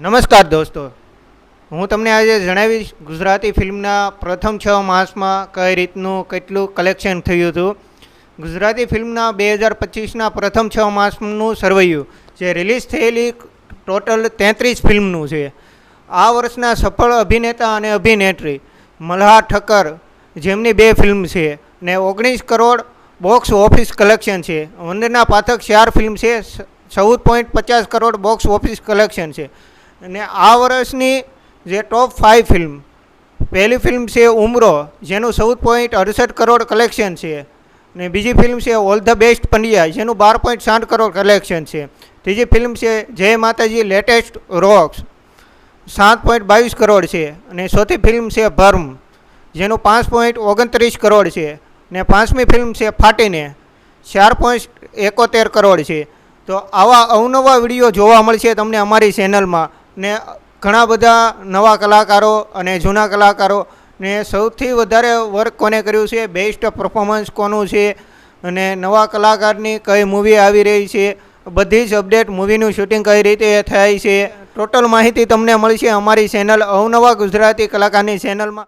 નમસ્કાર દોસ્તો. હું તમને આજે જણાવીશ ગુજરાતી ફિલ્મના પ્રથમ છ માસમાં કઈ રીતનું કેટલું કલેક્શન થયું હતું. ગુજરાતી ફિલ્મના બે હજાર પચીસના પ્રથમ છ માસનું સરવૈયું જે રિલીઝ થયેલી ટોટલ તેત્રીસ ફિલ્મનું છે. આ વર્ષના સફળ અભિનેતા અને અભિનેત્રી મલ્હાર ઠક્કર, જેમની બે ફિલ્મ છે ને ઓગણીસ કરોડ બોક્સ ઓફિસ કલેક્શન છે. વંદના પાઠક ચાર ફિલ્મ છે, ચૌદ પોઈન્ટ પચાસ કરોડ બોક્સ ઓફિસ કલેક્શન છે. અને આ વર્ષની જે ટોપ ફાઇવ ફિલ્મ પહેલી ફિલ્મ છે ઉમરો, જેનું ચૌદ પોઈન્ટ અડસઠ કરોડ કલેક્શન છે. ને બીજી ફિલ્મ છે ઓલ ધ બેસ્ટ પંડ્યા, જેનું બાર પોઈન્ટ સાઠ કરોડ કલેક્શન છે. ત્રીજી ફિલ્મ છે જય માતાજી લેટેસ્ટ રોક્સ સાત પોઈન્ટ બાવીસ કરોડ છે. અને ચોથી ફિલ્મ છે ભર્મ, જેનું પાંચ પોઈન્ટ ઓગણત્રીસ કરોડ છે. ને પાંચમી ફિલ્મ છે ફાટીને, ચાર પોઈન્ટ એકોતેર કરોડ છે. તો આવા અવનવા વીડિયો જોવા મળશે તમને અમારી ચેનલમાં ને ઘણા બધા નવા કલાકારો અને જૂના કલાકારો ને સૌથી વધારે વર્ક કોને કર્યું છે? બેસ્ટ પરફોર્મન્સ કોનું છે? અને નવા કલાકારની કઈ મૂવી આવી રહી છે? બધી જ અપડેટ મૂવીનું શૂટિંગ કઈ રીતે થાય છે? ટોટલ માહિતી તમને મળશે અમારી ચેનલ અવનવા ગુજરાતી કલાકારની ચેનલમાં